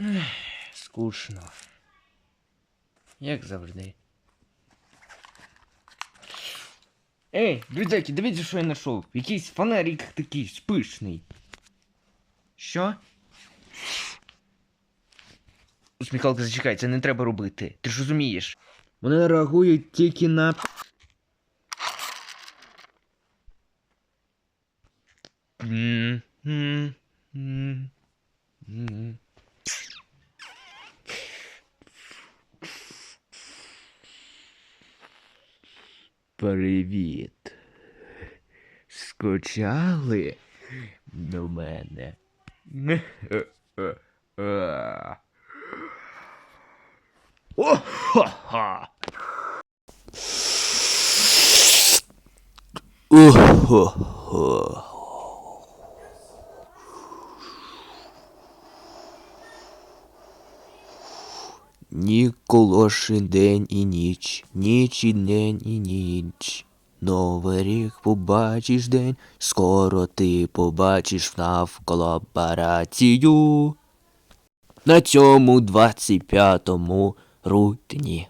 Ех, Скучно. Як завжди. Ей, друзяки, дивіться, що я знайшов. Якийсь фонарик такий спишний. Що? Усміхалка, зачекай, це не треба робити. Ти ж розумієш. Вони реагують тільки на. М, м, Привіт. Скучали до мене. О-ха-ха! Ніколошин день і ніч, ніч і день і ніч. Новий рік побачиш день, скоро ти побачиш навколо апарацію. На цьому 25-му рутні.